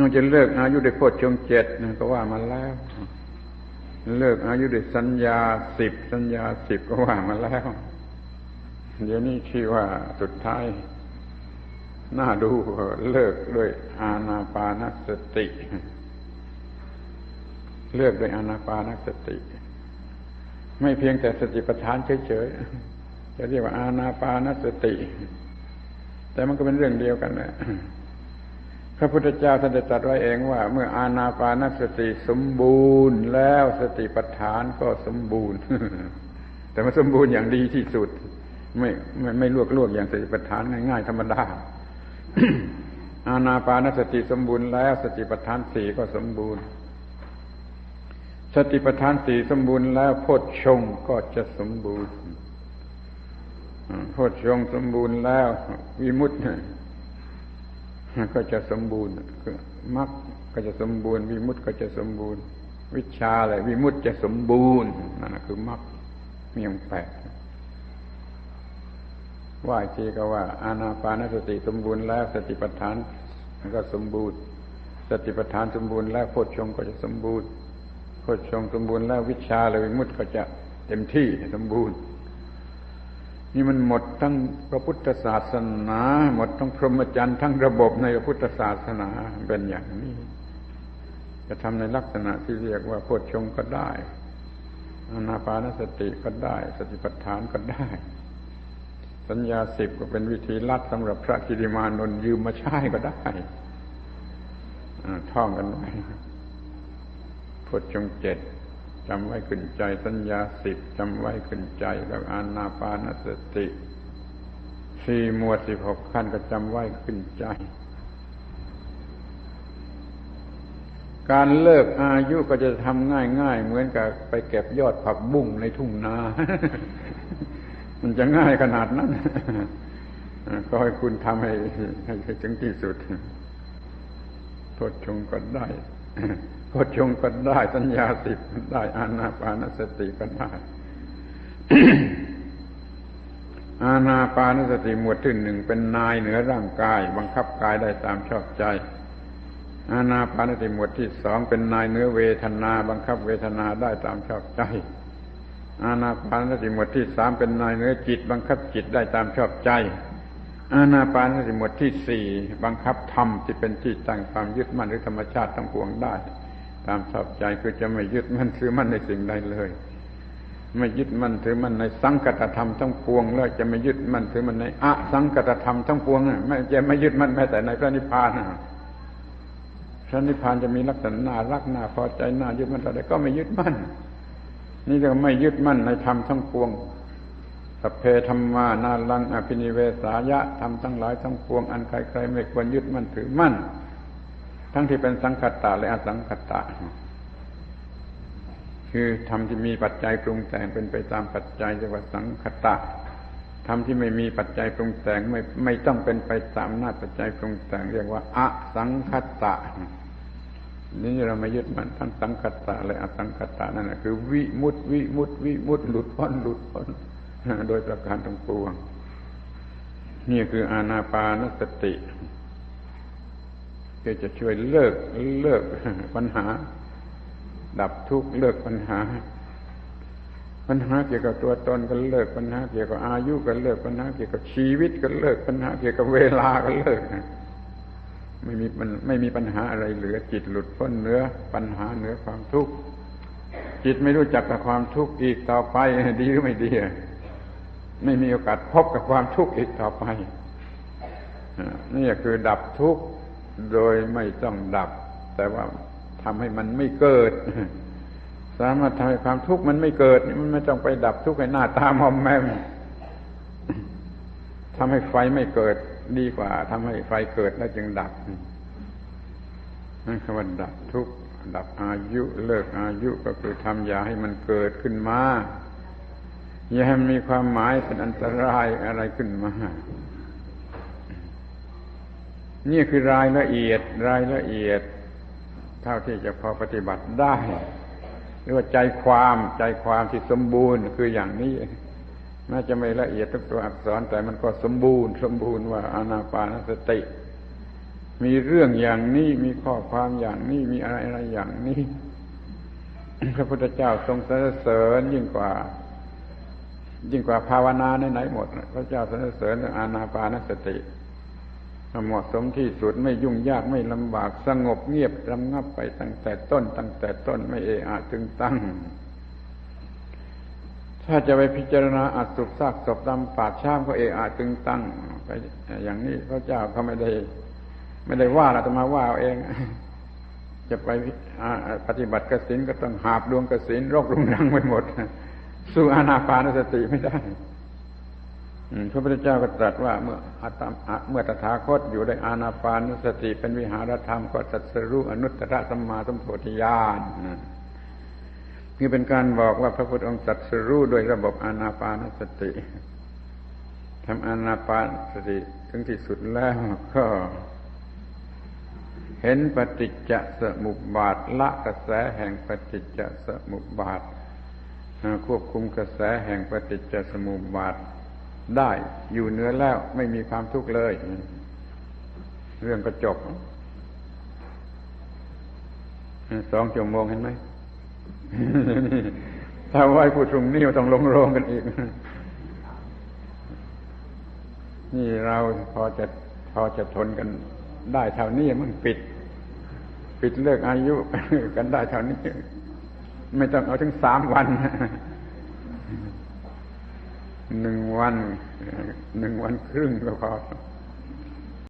มันจะเลิกอายุด้วยโพชฌงเจ็ดก็ว่ามาแล้ว เลิกอายุด้วยสัญญาสิบสัญญาสิบก็ว่ามาแล้ว เดี๋ยวนี้ที่ว่าสุดท้ายน่าดูเลิกด้วยอาณาปานสติ เลิกด้วยอาณาปานสติ ไม่เพียงแต่สติปัฏฐานเฉยๆจะเรียกว่าอาณาปานสติ แต่มันก็เป็นเรื่องเดียวกันแหละ พระพุทธเจ้าท่านได้ตรัสไว้เองว่า เมื่ออาณาปานสติสมบูรณ์ แล้วสติปัฏฐานก็สมบูรณ์ แต่มันสมบูรณ์อย่างดีที่สุด ไม่ไม่ไม่ลวกลวกอย่างสติปัฏฐานง่ายๆธรรมดาอาณาปานสติสมบูรณ์แล้ว สติปัฏฐานสี่ก็สมบูรณ์ สติปัฏฐานสี่สมบูรณ์แล้วโพชฌงก็จะสมบูรณ์โพชฌงสมบูรณ์แล้ว วิมุตติ ก็จะสมบูรณ์คือมรรคก็จะสมบูรณ์วิมุตติก็จะสมบูรณ์ วิชาอะไรวิมุตติจะสมบูรณ์นั่นคือมรรคมีองแปดว่าอีกทีก็ว่า อานาปานสติสมบูรณ์แล้วสติปัฏฐานก็สมบูรณ์ สติปัฏฐานสมบูรณ์แล้วโพชฌงก็จะสมบูรณ์โพชฌงสมบูรณ์แล้ววิชาและวิมุตติก็จะเต็มที่สมบูรณ์ นี่มันหมดทั้งพระพุทธศาสนา หมดทั้งพรหมจรรย์ทั้งระบบในพระพุทธศาสนาเป็นอย่างนี้ จะทำในลักษณะที่เรียกว่าโพชฌงก็ได้อนาปานสติก็ได้ สติปัฏฐานก็ได้ สัญญาสิบก็เป็นวิธีลัดสำหรับพระกิริมานนยืมมาใช้ก็ได้ท่องกันไว้โพชฌงเจ็ด จำไว้ขึ้นใจสัญญาสิบจำไว้ขึ้นใจแล้วอานาปานสติสี่หมวดสิบหกขั้นก็จำไว้ขึ้นใจ การเลิกอายุก็จะทำง่ายๆ เหมือนกับไปเก็บยอดผักบุ้งในทุ่งนา มันจะง่ายขนาดนั้น ก็ให้คุณทำให้ให้ถึงที่สุดโทษชงก็ได้ พชงก็ได้สัญญาสิบได้อานาปานสติก็ได้อาณาปานสติหมวดที่หนึ่งเป็นนายเหนือร่างกาย บังคับกายได้ตามชอบใจ อาณาปานสติหมวดที่สองเป็นนายเหนือเวทนา บังคับเวทนาได้ตามชอบใจ อาณาปานสติหมวดที่สามเป็นนายเหนือจิต บังคับจิตได้ตามชอบใจ อาณาปานสติหมวดที่สี่บังคับธรรมที่เป็นที่ตั้งความยึดมั่นหรือธรรมชาติทั้งปวงได้ ตามชอบใจคือจะไม่ยึดมั่นถือมั่นในสิ่งใดเลย ไม่ยึดมั่นถือมั่นในสังกัตธรรมทั้งปวงแล้วจะไม่ยึดมั่นถือมั่นในอสังกัตธรรมทั้งปวงไม่จะไม่ยึดมั่นแม้แต่ในพระนิพพานพระนิพพานจะมีลักษณะน่ารักน่าพอใจน่ายึดมั่นอะไรก็ไม่ยึดมั่น นี่ก็ไม่ยึดมั่นในธรรมทั้งปวงสัพเพธรรมานาลังอภินิเวสายะธรรมทั้งหลายทั้งปวง อันใครๆไม่ควรยึดมั่นถือมั่น ทั้งที่เป็นสังคตะและอสังคตะ คือธรรมที่มีปัจจัยปรุงแต่งเป็นไปตามปัจจัยเรียกว่าสังคตะธรรมที่ไม่มีปัจจัยปรุงแต่งไม่ไม่ต้องเป็นไปตามหน้าปัจจัยปรุงแต่งเรียกว่าอสังคตะนี่เราไมายึดมันทั้งสังคตะและอสังคตะนั่นแหละคือ วิมุตติวิมุตติวิมุตติหลุดพ้นหลุดพ้นโดยประการทั้งปวงนี่คืออานาปานสติ พื่อจะช่วยเลิกเลิกปัญหา ดับทุกข์เลิกปัญหา ปัญหาเกี่ยวกับตัวตนก็เลิกปัญหา เกี่ยวกับอายุก็เลิกปัญหา เกี่ยวกับชีวิตก็เลิกปัญหา เกี่ยวกับเวลาก็เลิกไม่มีมันไม่มีปัญหาอะไรเหลือ จิตหลุดพ้นเนื้อปัญหาเหนือความทุกข์จิตไม่รู้จักกับความทุกข์อีกต่อไปดีหรือไม่ดีไม่มีโอกาสพบกับความทุกข์อีกต่อไปนี่คือดับทุกข์ โดยไม่ต้องดับ แต่ว่าทำให้มันไม่เกิด สามารถทำให้ความทุกข์มันไม่เกิดมันไม่ต้องไปดับทุกข์ให้หน้าตามอมแมมทำให้ไฟไม่เกิดดีกว่าทำให้ไฟเกิดแล้วจึงดับนั่นคือว่าดับทุกข์ดับอายุเลิกอายุก็คือทำอย่าให้มันเกิดขึ้นมาอย่าให้มันมีความหมายเป็นอันตรายอะไรขึ้นมา นี่คือรายละเอียดรายละเอียด เท่าที่จะพอปฏิบัติได้ หรือว่าใจความใจความที่สมบูรณ์คืออย่างนี้แม้จะไม่ละเอียดทุกตัวอักษรแต่มันก็สมบูรณ์ สมบูรณ์ว่าอานาปานสติ มีเรื่องอย่างนี้มีข้อความอย่างนี้มีอะไรอะไรอย่างนี้พระพุทธเจ้าทรงสรรเสริญยิ่งกว่า ยิ่งกว่าภาวนาในไหนหมด พระเจ้าสรรเสริญอานาปานสติ เหมาะสมที่สุดไม่ยุ่งยากไม่ลำบากสงบเงียบรำงับไปตั้งแต่ต้น ตั้งแต่ต้นไม่เอะอะตึงตั้ง ถ้าจะไปพิจารณาอัดสุบซากศพดำป่ากชามก็เอะอะตึงตั้งไปอย่างนี้พระเจ้าเขาไม่ได้ ไม่ได้ว่าเราจะมาว่าเอาเองจะไปปฏิบัติกสินก็ต้องหาบดวงกสินโรกรุงรังไปหมด สู้อานาปานสติไม่ได้ พระพุทธเจ้าก็ตรัสว่าเมื่ออาตมเมื่อตถาคตอยู่ในอานาปานสติเป็นวิหารธรรมก็ตัดสรู้อนุตตรสัมมาสัมโพธิญาณนี่เป็นการบอกว่าพระพุทธองค์ตัดสรู้โดยระบบอานาปานสติทำอานาปานสติถึงที่สุดแล้วก็ เห็นปฏิจจสมุปบาทละกระแสแห่งปฏิจจสมุปบาทควบคุมกระแสแห่งปฏิจจสมุปบาท ได้อยู่เหนือแล้วไม่มีความทุกข์เลย เรื่องก็จบสองชั่วโมงเห็นไหมถ้าไว้พูดตรงนี้ต้องลงโรงกันอีก นี่เราพอจะพอจะทนกันได้เท่านี้มันปิด ปิดเลิกอายุกันได้เท่านี้ ไม่ต้องเอาถึงสามวัน หนึ่งวันหนึ่งวันครึ่งก็พอ